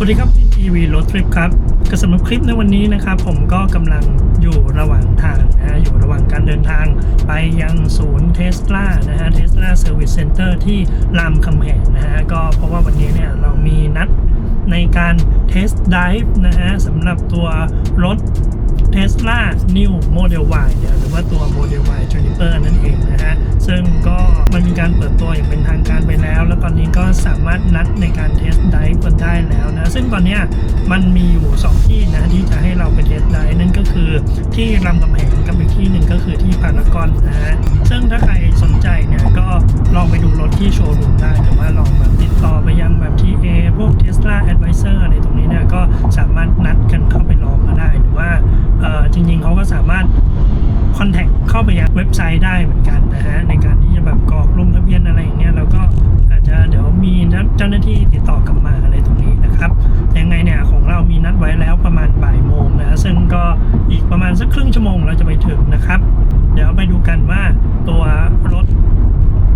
สวัสดีครับ EV Road Trip ครับก็สำหรับคลิปในวันนี้นะครับ ผมก็กำลังอยู่ระหว่างทางนะฮะอยู่ระหว่างการเดินทางไปยังศูนย์เทสลานะฮะเทสลาเซอร์วิสเซ็นเตอร์ที่รามคำแหงนะฮะก็เพราะว่าวันนี้เนี่ยเรามีนัดในการเทส t d ด v e นะฮะสำหรับตัวรถ Tesla New Model Y เนี่ยหรือว่าตัว Model Y Juniper นั่นเองนะฮะ ซึ่ง การเปิดตัวอย่างเป็นทางการไปแล้ว แล้วตอนนี้ก็สามารถนัดในการเทสไดฟ์กันได้แล้วนะ ซึ่งตอนนี้มันมีอยู่ 2 ที่นะที่จะให้เราไปเทสไดฟ์นั่นก็คือที่รามคำแหงกับอีกที่หนึ่งก็คือที่พารากอนนะฮะซึ่งถ้าใครสนใจเนี่ยก็ลองไปดูรถที่โชว์รูมได้หรือว่าลองแบบติดต่อไปยังแบบ TA พวก Tesla Advisor อะไรตรงนี้เนี่ยก็สามารถนัดกันเข้าไปลองมาได้หรือว่าจริงๆเขาก็สามารถคอนแทคเข้าไปยังเว็บไซต์ได้เหมือนกันนะฮะในการที่จะแบบกรอกลงทะเบียนอะไรอย่างเงี้ยแล้วก็อาจจะเดี๋ยวมีเจ้าหน้าที่ติดต่อกลับมาอะไรตรงนี้นะครับยังไงเนี่ยของเรามีนัดไว้แล้วประมาณบ่ายโมงนะซึ่งก็อีกประมาณสักครึ่งชั่วโมงเราจะไปถึงนะครับ เดี๋ยวไปดูกันว่าตัวรถ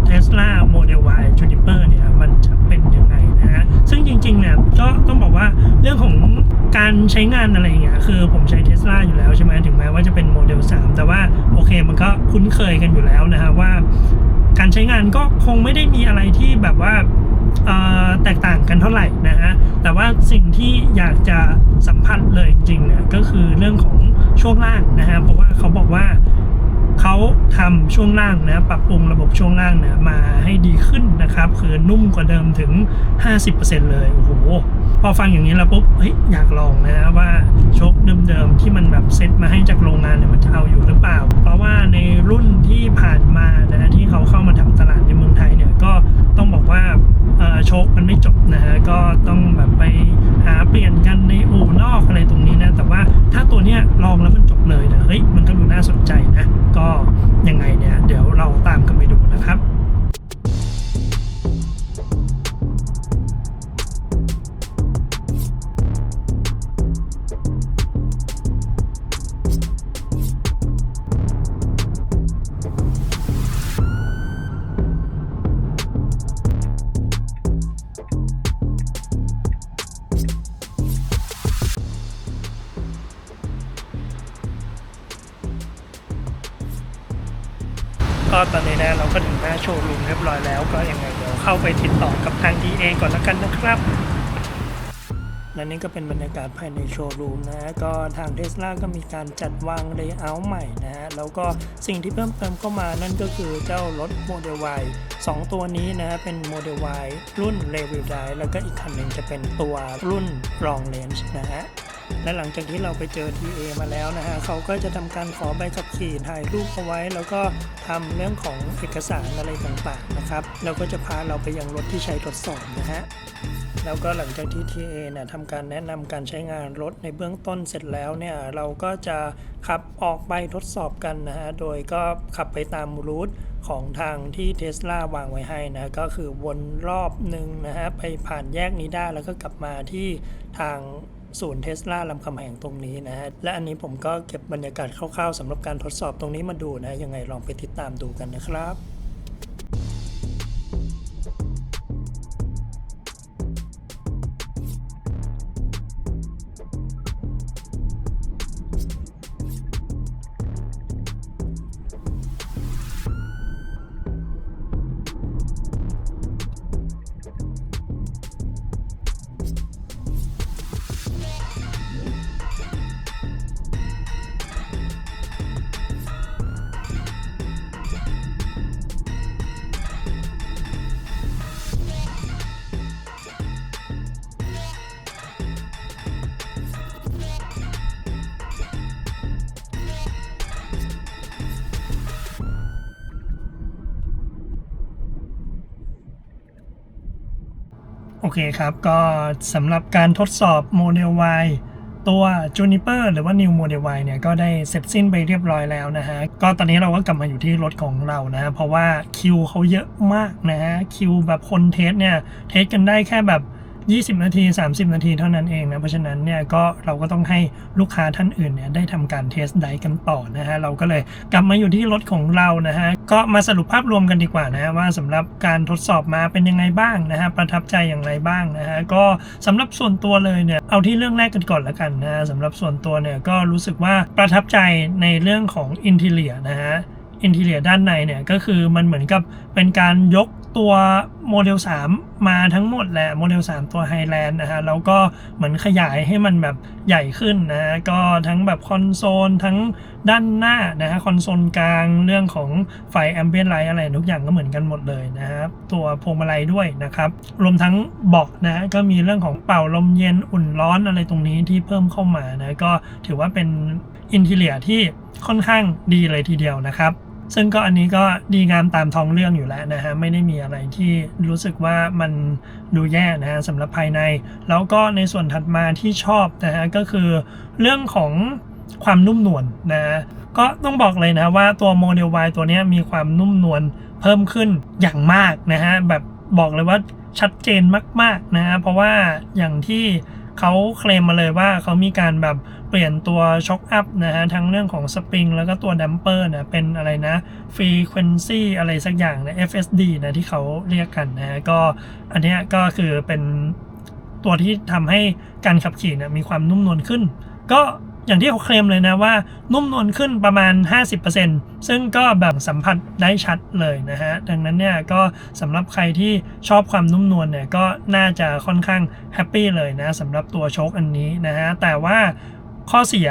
Tesla Model Y Juniper เนี่ยมันจะเป็นยังไงนะฮะซึ่งจริงๆเนี่ยก็ต้องบอกว่าเรื่องของการใช้งานอะไรอย่างเงี้ยคือผมใช้ Tesla อยู่แล้วใช่ไหมถึงแม้ว่าจะเป็นโมเดล3 แต่ว่าโอเคมันก็คุ้นเคยกันอยู่แล้วนะฮะว่า การใช้งานก็คงไม่ได้มีอะไรที่แบบว่าแตกต่างกันเท่าไหร่นะฮะ แต่ว่าสิ่งที่อยากจะสัมผัสเลยจริงๆเนี่ยก็คือเรื่องของช่วงล่างนะฮะ เพราะว่าเขาบอกว่า เขาทำช่วงล่างนะปรับปรุงระบบช่วงล่างนะมาให้ดีขึ้นนะครับ คือนุ่มกว่าเดิมถึง 50%เลยโอ้โหพอฟังอย่างนี้แล้วปุ๊บเฮ้ยอยากลองนะว่าโชคเดิมๆที่มันแบบเซ็ตมาให้จากโรงงานเนี่ยมันจะเอาอยู่หรือเปล่า เพราะว่าในรุ่นที่ผ่านมานะที่เขาเข้ามาทำตลาดในเมืองไทยเนี่ยก็ต้องบอกว่า โชคมันไม่จบนะฮะก็ต้องแบบไปหาเปลี่ยนกันในอู่นอกอะไรตรงนี้นะ แต่ว่าถ้าตัวเนี้ยลองแล้วมันจบเลยนะเฮ้ยมันก็ดูน่าสนใจนะ ก็ยังไงเนี่ยเดี๋ยวเราตามกันไปดูนะครับ ตอนนี้นะเราก็ถึงหน้าโชว์รูมเรียบร้อยแล้วก็ยังไงเดี๋ยวเข้าไปติดต่อกับทาง DA ก่อนละกันนะครับ และนี่ก็เป็นบรรยากาศภายในโชว์รูมนะฮะก็ทางเทสลาก็มีการจัดวางเลเยอร์ใหม่นะฮะแล้วก็สิ่งที่เพิ่มเติมเข้ามานั่นก็คือเจ้ารถโมเดล Y 2 ตัวนี้นะฮะเป็นโมเดล Y รุ่น r e v i l d i แล้วก็อีกคันหนึ่งจะเป็นตัวรุ่น Long Range นะฮะ และหลังจากที่เราไปเจอ TA มาแล้วนะฮะเขาก็จะทำการขอใบขับขี่ถ่ายรูปเอาไว้ แล้วก็ทำเรื่องของเอกสารอะไรต่างๆนะครับแล้วก็จะพาเราไปยังรถที่ใช้ทดสอบนะฮะแล้วก็หลังจากที่ TA เนี่ยทำการแนะนำการใช้งานรถในเบื้องต้นเสร็จแล้วเนี่ยเราก็จะขับออกไปทดสอบกันนะฮะ โดยก็ขับไปตามรูทของทางที่ Tesla วางไว้ให้นะ ก็คือวนรอบหนึ่งนะฮะ ไปผ่านแยกนี้ได้แล้วก็กลับมาที่ทาง ศูนย์เทสลาลำคำแหงตรงนี้นะฮะ และอันนี้ผมก็เก็บบรรยากาศคร่าวๆสำหรับการทดสอบตรงนี้มาดูนะ ยังไงลองไปติดตามดูกันนะครับ เคครับ ก็สำหรับการทดสอบโมเดล Y ตัว Juniper หรือว่า New Model Y เนี่ยก็ได้เสร็จสิ้นไปเรียบร้อยแล้วนะฮะ ก็ตอนนี้เราก็กลับมาอยู่ที่รถของเรานะฮะเพราะว่าคิวเขาเยอะมากนะฮะ คิวแบบคนเทสเนี่ย เทสกันได้แค่แบบ 20 นาที 30 นาทีเท่านั้นเองนะ เพราะฉะนั้นเนี่ยก็เราก็ต้องให้ลูกค้าท่านอื่นเนี่ยได้ทำการเทสไดกันต่อนะฮะ เราก็เลยกลับมาอยู่ที่รถของเรานะฮะ ก็มาสรุปภาพรวมกันดีกว่านะฮะว่าสำหรับการทดสอบมาเป็นยังไงบ้างนะฮะ ประทับใจอย่างไรบ้างนะฮะ ก็สำหรับส่วนตัวเลยเนี่ยเอาที่เรื่องแรกกันก่อนละกันนะะสำหรับส่วนตัวเนี่ยก็รู้สึกว่าประทับใจในเรื่องของอินทีเลียนะฮะ อินทีเลียด้านในเนี่ยก็คือมันเหมือนกับเป็นการยกตัวโมเดล 3 มาทั้งหมดแหละโมเดล 3 ตัว Highland นะฮะแล้วก็เหมือนขยายให้มันแบบใหญ่ขึ้นนะฮะก็ทั้งแบบคอนโซลทั้งด้านหน้านะฮะคอนโซลกลางเรื่องของไฟแอมเบียนไลท์อะไรทุกอย่างก็เหมือนกันหมดเลยนะฮะตัวพวงมาลัยด้วยนะครับ รวมทั้งเบาะนะะก็มีเรื่องของเป่าลมเย็นอุ่นร้อนอะไรตรงนี้ที่เพิ่มเข้ามานะก็ถือว่าเป็นอินทีเลียที่ค่อนข้างดีเลยทีเดียวนะครับ ซึ่งก็อันนี้ก็ดีงามตามท้องเรื่องอยู่แล้วนะฮะไม่ได้มีอะไรที่รู้สึกว่ามันดูแย่นะฮะสำหรับภายใน แล้วก็ในส่วนถัดมาที่ชอบนะฮะก็คือเรื่องของความนุ่มนวลนะฮะก็ต้องบอกเลยนะว่าตัวโมเดล Y ตัวนี้มีความนุ่มนวลเพิ่มขึ้นอย่างมากนะฮะแบบบอกเลยว่าชัดเจนมากๆนะฮะเพราะว่าอย่างที่ เขาเคลมมาเลยว่าเขามีการแบบเปลี่ยนตัวช็อคอัพนะฮะทั้งเรื่องของสปริงแล้วก็ตัวดัมเปอร์นะเป็นอะไรนะ Frequency อะไรสักอย่างนะ FSD นะที่เขาเรียกกันนะฮะก็อันเนี้ยก็คือเป็นตัวที่ทำให้การขับขี่นะมีความนุ่มนวลขึ้น ก็ อย่างที่เขาเคลมเลยนะว่า นุ่มนวลขึ้นประมาณ 50%ซึ่งก็แบบสัมผัสได้ชัดเลยนะฮะ ดังนั้นเนี่ยก็สำหรับใครที่ชอบความนุ่มนวลเนี่ยก็น่าจะค่อนข้างแฮปปี้เลยนะสำหรับตัวโชคอันนี้นะฮะ แต่ว่าข้อเสีย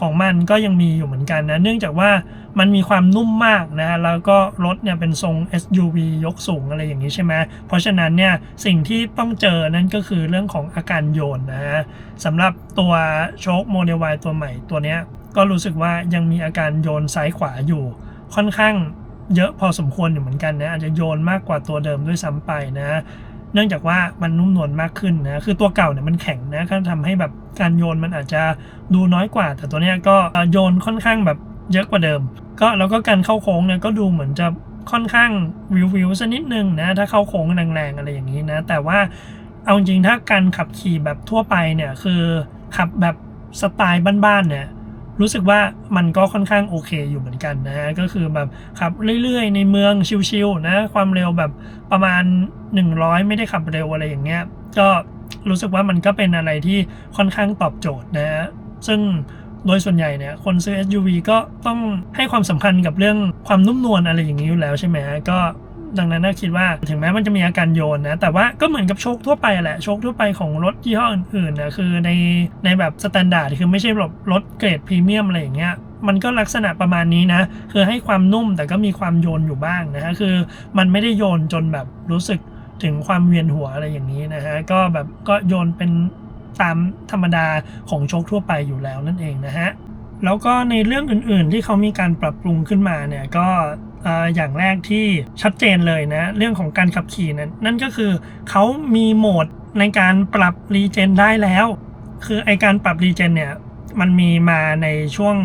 ของมันก็ยังมีอยู่เหมือนกันนะ เนื่องจากว่ามันมีความนุ่มมากนะ แล้วก็รถเนี่ยเป็นทรง SUV ยกสูงอะไรอย่างนี้ใช่ไหมเพราะฉะนั้นเนี่ยสิ่งที่ต้องเจอนั่นก็คือเรื่องของอาการโยนนะฮะสำหรับตัวโชคโมเดล Y ตัวใหม่ตัวเนี้ยก็รู้สึกว่ายังมีอาการโยนซ้ายขวาอยู่ ค่อนข้างเยอะพอสมควรอยู่เหมือนกันนะอาจจะโยนมากกว่าตัวเดิมด้วยซ้ำไปนะ เนื่องจากว่ามันนุ่มนวลมากขึ้นนะคือตัวเก่าเนี่ยมันแข็งนะก็ทำให้แบบการโยนมันอาจจะดูน้อยกว่า แต่ตัวเนี้ยก็โยนค่อนข้างแบบเยอะกว่าเดิม ก็แล้วก็การเข้าโค้งเนี่ยก็ดูเหมือนจะค่อนข้างวิววิวสักนิดนึงนะถ้าเข้าโค้งแรงๆอะไรอย่างนี้นะ แต่ว่าเอาจริงๆถ้าการขับขี่แบบทั่วไปเนี่ยคือขับแบบสไตล์บ้านๆเนี่ย รู้สึกว่ามันก็ค่อนข้างโอเคอยู่เหมือนกันนะฮะก็คือแบบขับเรื่อยๆ ในเมืองชิลๆนะ ความเร็วแบบประมาณ 100 ไม่ได้ขับเร็วอะไรอย่างเงี้ย ก็รู้สึกว่ามันก็เป็นอะไรที่ค่อนข้างตอบโจทย์นะฮะซึ่งโดยส่วนใหญ่เนี่ยคนซื้อ SUV ก็ต้องให้ความสำคัญกับเรื่องความนุ่มนวลอะไรอย่างนี้อยู่แล้วใช่ไหมก็ ดังนั้นน่าคิดว่าถึงแม้มันจะมีอาการโยนนะ แต่ว่าก็เหมือนกับโชคทั่วไปแหละ โชคทั่วไปของรถยี่ห้ออื่นๆนะคือในในแบบสแตนดาร์ดคือไม่ใช่แบบรถเกรดพรีเมียมอะไรอย่างเงี้ยมันก็ลักษณะประมาณนี้นะ คือให้ความนุ่มแต่ก็มีความโยนอยู่บ้างนะฮะคือมันไม่ได้โยนจนแบบรู้สึกถึงความเวียนหัวอะไรอย่างนี้นะฮะก็แบบก็โยนเป็นตามธรรมดาของโชคทั่วไปอยู่แล้วนั่นเองนะฮะแล้วก็ในเรื่องอื่นๆที่เขามีการปรับปรุงขึ้นมาเนี่ยก็ อย่างแรกที่ชัดเจนเลยนะ เรื่องของการขับขี่นั้นนั่นก็คือเขามีโหมดในการปรับรีเจนได้แล้ว คือไอการปรับรีเจนเนี่ย มันมีมาในช่วง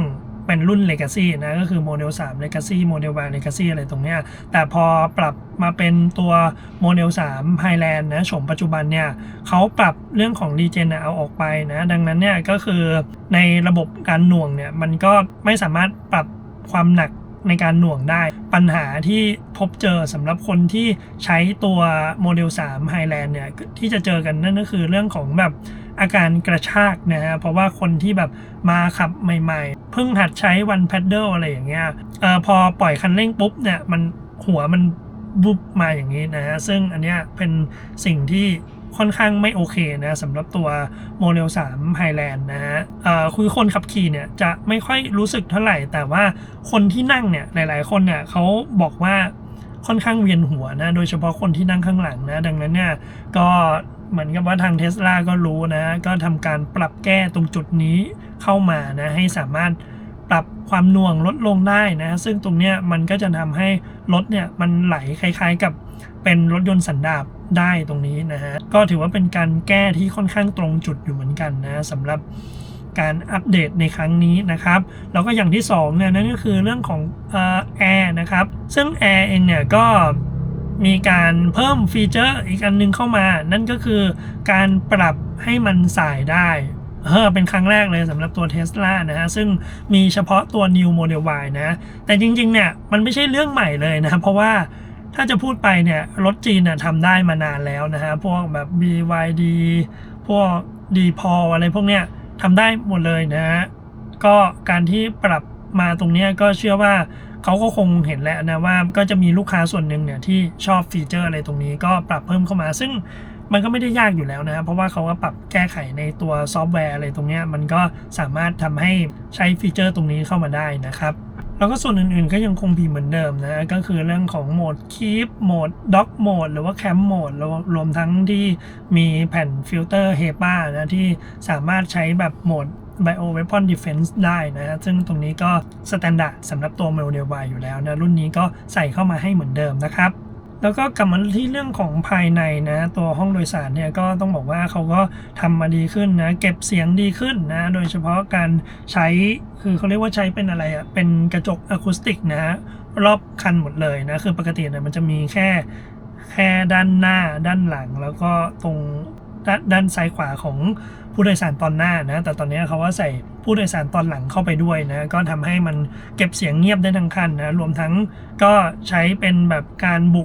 เป็นรุ่น Legacy นะ ก็คือโมเดล3 Legacy โมเดล Y Legacy อะไรตรงเนี้ยแต่พอปรับมาเป็นตัวโมเดล3 Highland นะโฉมปัจจุบันเนี่ยเขาปรับเรื่องของ Regen นเอาออกไปนะ ดังนั้นเนี่ยก็คือในระบบการหน่วงเนี่ย มันก็ไม่สามารถปรับความหนัก ในการหน่วงได้ ปัญหาที่พบเจอสำหรับคนที่ใช้ตัวโมเดล3 Highland เนี่ยที่จะเจอกันนั่นก็คือเรื่องของแบบอาการกระชากนะฮะเพราะว่าคนที่แบบมาขับใหม่ๆ เพิ่งหัดใช้วันแพดเดิลอะไรอย่างเงี้ยเออพอปล่อยคันเร่งปุ๊บเนี่ยมันหัวมันบุบมาอย่างนี้นะฮะซึ่งอันเนี้ยเป็นสิ่งที่ ค่อนข้างไม่โอเคนะสำหรับตัวโมเดล3 Highland นะฮะคือคนขับขี่เนี่ยจะไม่ค่อยรู้สึกเท่าไหร่ แต่ว่าคนที่นั่งเนี่ยหลาย ๆ คนเนี่ยเขาบอกว่าค่อนข้างเวียนหัวนะ โดยเฉพาะคนที่นั่งข้างหลังนะ ดังนั้นเนี่ยก็เหมือนกับว่าทางเทสลาก็รู้นะ ก็ทำการปรับแก้ตรงจุดนี้เข้ามานะให้สามารถปรับความหน่วงลดลงได้นะ ซึ่งตรงเนี้ยมันก็จะทำให้รถเนี่ยมันไหลคล้ายๆกับเป็นรถยนต์สันดาป ได้ตรงนี้นะฮะ ก็ถือว่าเป็นการแก้ที่ค่อนข้างตรงจุดอยู่เหมือนกันนะสำหรับการอัปเดตในครั้งนี้นะครับแล้วก็อย่างที่2เนี่ยนั่นก็คือเรื่องของแอร์นะครับ ซึ่งแอร์เองเนี่ยก็มีการเพิ่มฟีเจอร์อีกอันหนึงเข้ามา นั่นก็คือการปรับให้มันสายได้เออเป็นครั้งแรกเลยสำหรับตัว Tesla นะฮะ ซึ่งมีเฉพาะตัว New Model Y นะ แต่จริงๆเนี่ยมันไม่ใช่เรื่องใหม่เลยนะ เพราะว่า ถ้าจะพูดไปเนี่ยรถจีนน่ะทำได้มานานแล้วนะฮะพวกแบบ BYD พวก d p o ออะไรพวกเนี้ยทำได้หมดเลยนะฮะก็การที่ปรับมาตรงนี้ก็เชื่อว่าเขาก็คงเห็นแล้วนะว่าก็จะมีลูกค้าส่วนหนึ่งเนี่ยที่ชอบฟีเจอร์อะไรตรงนี้ก็ปรับเพิ่มเข้ามา ซึ่งมันก็ไม่ได้ยากอยู่แล้วนะครับเพราะว่าเขาก็ปรับแก้ไขในตัวซอฟต์แวร์อะไรตรงเนี้ยมันก็สามารถทำให้ใช้ฟีเจอร์ตรงนี้เข้ามาได้นะครับ แล้วก็ส่วนอื่นๆก็ยังคงมีเหมือนเดิมนะ ก็คือเรื่องของโหมดคีปโหมดด็อกโหมดหรือว่าแคมป์โหมดรวมทั้งที่มีแผ่นฟิลเตอร์ HEPA นะที่สามารถใช้แบบโหมด Bio Weapon Defense ได้นะ ซึ่งตรงนี้ก็สแตนดาร์ดสำหรับตัว Model Y อยู่แล้วนะ รุ่นนี้ก็ใส่เข้ามาให้เหมือนเดิมนะครับ แล้วก็กลับมาที่เรื่องของภายในนะ ตัวห้องโดยสารเนี่ยก็ต้องบอกว่าเขาก็ทำมาดีขึ้นนะ เก็บเสียงดีขึ้นนะ โดยเฉพาะการใช้คือเขาเรียกว่าใช้เป็นอะไรอะ่ะเป็นกระจกอะคูสติกนะรอบคันหมดเลยนะ คือปกติเนี่ยมันจะมีแค่แค่ด้านหน้าด้านหลัง แล้วก็ตรงดด้านซ้ายขวาของผู้โดยสารตอนหน้านะ แต่ตอนนี้เขาว่าใส่ผู้โดยสารตอนหลังเข้าไปด้วยนะ ก็ทำให้มันเก็บเสียงเงียบได้ทั้งคันนะ รวมทั้งก็ใช้เป็นแบบการบุ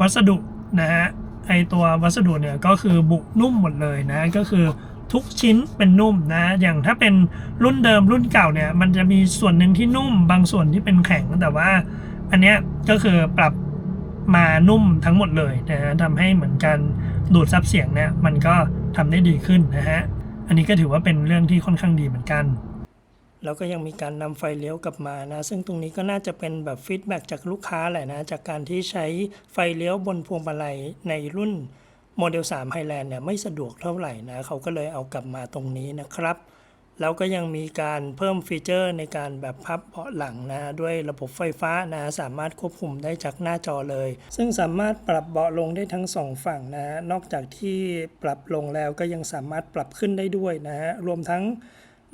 วัสดุนะฮะไอตัววัสดุเนี่ยก็คือบุนุ่มหมดเลยนะก็คือทุกชิ้นเป็นนุ่มนะ อย่างถ้าเป็นรุ่นเดิมรุ่นเก่าเนี่ย มันจะมีส่วนหนึ่งที่นุ่ม บางส่วนที่เป็นแข็งแต่ว่า อันเนี้ยก็คือปรับมานุ่มทั้งหมดเลยนะฮะทำให้เหมือนกันดูดซับเสียงเนี่ยมันก็ทำได้ดีขึ้นนะฮะ อันนี้ก็ถือว่าเป็นเรื่องที่ค่อนข้างดีเหมือนกัน แล้วก็ยังมีการนำไฟเลี้ยวกลับมานะ ซึ่งตรงนี้ก็น่าจะเป็นแบบฟีดแบ็จากลูกค้าแหละนะ จากการที่ใช้ไฟเลี้ยวบนพวงมาลัยในรุ่นโมเดล3 Highland เนี่ยไม่สะดวกเท่าไหร่นะ เขาก็เลยเอากลับมาตรงนี้นะครับ แล้วก็ยังมีการเพิ่มฟีเจอร์ในการแบบพับเบาะหลังนะ ด้วยระบบไฟฟ้านะ สามารถควบคุมได้จากหน้าจอเลย ซึ่งสามารถปรับเบาะลงได้ทั้งสองฝั่งนะ นอกจากที่ปรับลงแล้วก็ยังสามารถปรับขึ้นได้ด้วยนะฮะรวมทั้ง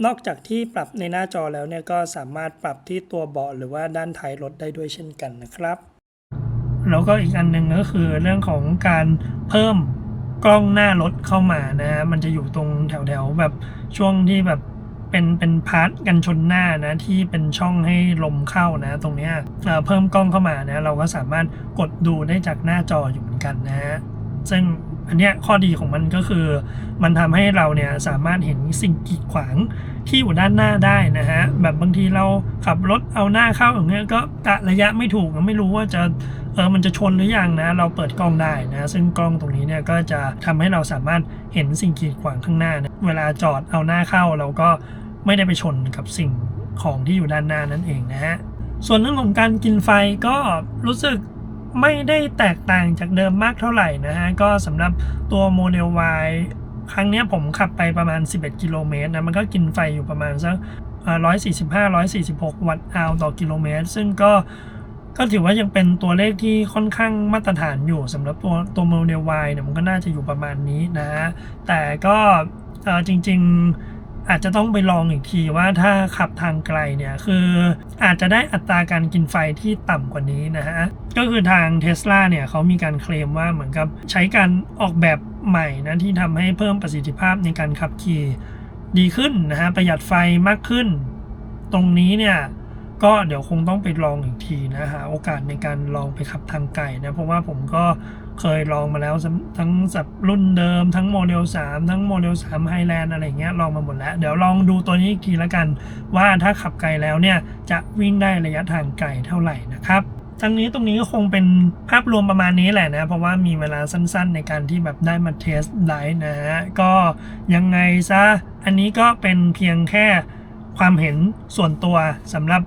นอกจากที่ปรับในหน้าจอแล้วเนี่ยก็สามารถปรับที่ตัวเบาะหรือว่าด้านท้ายรถได้ด้วยเช่นกันนะครับ แล้วก็อีกอันหนึ่งก็คือเรื่องของการเพิ่มกล้องหน้ารถเข้ามานะฮะมันจะอยู่ตรงแถวๆแบบช่วงที่แบบเป็นเป็นพาร์ทกันชนหน้านะที่เป็นช่องให้ลมเข้านะ ตรงเนี้ยเพิ่มกล้องเข้ามานะ เราก็สามารถกดดูได้จากหน้าจออยู่เหมือนกันนะฮะซึ่งอันเนี้ยข้อดีของมันก็คือ มันทำให้เราเนี่ยสามารถเห็นสิ่งกีดขวาง ที่อยู่ด้านหน้าได้นะฮะแบบบางทีเราขับรถเอาหน้าเข้าอย่างเงี้ยก็กะระยะไม่ถูกไม่รู้ว่าจะเออมันจะชนหรือยังนะ เราเปิดกล้องได้นะ ซึ่งกล้องตรงนี้เนี่ยก็จะทำให้เราสามารถเห็นสิ่งกีดขวางข้างหน้านะเวลาจอดเอาหน้าเข้าเราก็ไม่ได้ไปชนกับสิ่งของที่อยู่ด้านหน้านั่นเองนะฮะส่วนเรื่องของการกินไฟก็รู้สึกไม่ได้แตกต่างจากเดิมมากเท่าไหร่นะฮะก็สำหรับตัวโมเดล Y ครั้งเนี้ยผมขับไปประมาณ 11 กิโลเมตรนะ มันก็กินไฟอยู่ประมาณสัก145-146 วัตต์อาวต่อกิโลเมตร ซึ่งก็ก็ถือว่ายังเป็นตัวเลขที่ค่อนข้างมาตรฐานอยู่สำหรับตัวตัวโมเดล Y เนี่ยมันก็น่าจะอยู่ประมาณนี้นะฮะแต่ก็จริง ๆอาจจะต้องไปลองอีกทีว่าถ้าขับทางไกลเนี่ยคืออาจจะได้อัตราการกินไฟที่ต่ำกว่านี้นะฮะ ก็คือทาง Tesla เนี่ยเขามีการเคลมว่าเหมือนกับใช้การออกแบบ ใหม่นะที่ทำให้เพิ่มประสิทธิภาพในการขับขี่ดีขึ้นนะฮะประหยัดไฟมากขึ้น ตรงนี้เนี่ยก็เดี๋ยวคงต้องไปลองอีกทีนะฮะโอกาสในการลองไปขับทางไกลนะเพราะว่าผมก็เคยลองมาแล้วทั้งสับรุ่นเดิม ทั้งโมเดล 3 ทั้งโมเดล3 Highland อะไรเงี้ยลองมาหมดแล้ว เดี๋ยวลองดูตัวนี้อีกทีละกัน ว่าถ้าขับไกลแล้วเนี่ยจะวิ่งได้ระยะทางไกลเท่าไหร่นะครับ ทั้งนี้ตรงนี้ก็คงเป็นภาพรวมประมาณนี้แหละนะ เพราะว่ามีเวลาสั้นๆ ในการที่แบบได้มาเทสไลท์นะฮะ ก็ยังไงซะ อันนี้ก็เป็นเพียงแค่ความเห็นส่วนตัวสำหรับ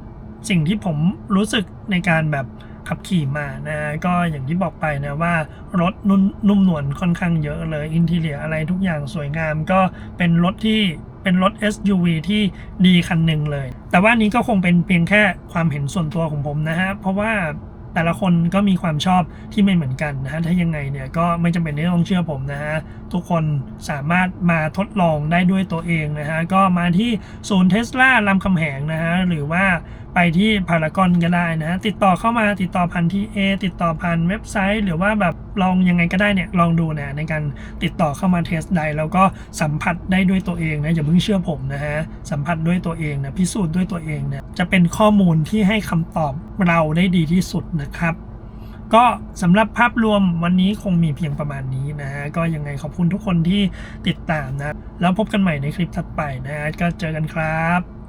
สิ่งที่ผมรู้สึกในการแบบขับขี่มานะก็อย่างที่บอกไปนะว่ารถนุ่มนุ่มนวลค่อนข้างเยอะเลยอินทีเลียอะไรทุกอย่างสวยงามก็เป็นรถที่ เป็นรถ SUV ที่ดีคันหนึ่งเลย แต่ว่านี้ก็คงเป็นเพียงแค่ความเห็นส่วนตัวของผมนะฮะ เพราะว่าแต่ละคนก็มีความชอบที่ไม่เหมือนกันนะฮะ ถ้ายังไงเนี่ยก็ไม่จำเป็นที่ต้องเชื่อผมนะฮะ ทุกคนสามารถมาทดลองได้ด้วยตัวเองนะฮะ ก็มาที่ศูนย์เทสลาลำคำแหงนะฮะ หรือว่า ไปที่พารากอนก็ได้นะ ติดต่อเข้ามาติดต่อผ่านทีเอติดต่อผ่านเว็บไซต์ หรือว่าแบบลองยังไงก็ได้เนี่ยลองดูนะในการติดต่อเข้ามาเทสไดแล้วก็สัมผัสได้ด้วยตัวเองนะอย่าเพิ่งเชื่อผมนะฮะสัมผัสด้วยตัวเองนะพิสูจน์ด้วยตัวเองเนี่ยจะเป็นข้อมูลที่ให้คำตอบเราได้ดีที่สุดนะครับก็สำหรับภาพรวมวันนี้คงมีเพียงประมาณนี้นะฮะก็ยังไงขอบคุณทุกคนที่ติดตามนะ แล้วพบกันใหม่ในคลิปถัดไปนะฮะก็เจอกันครับ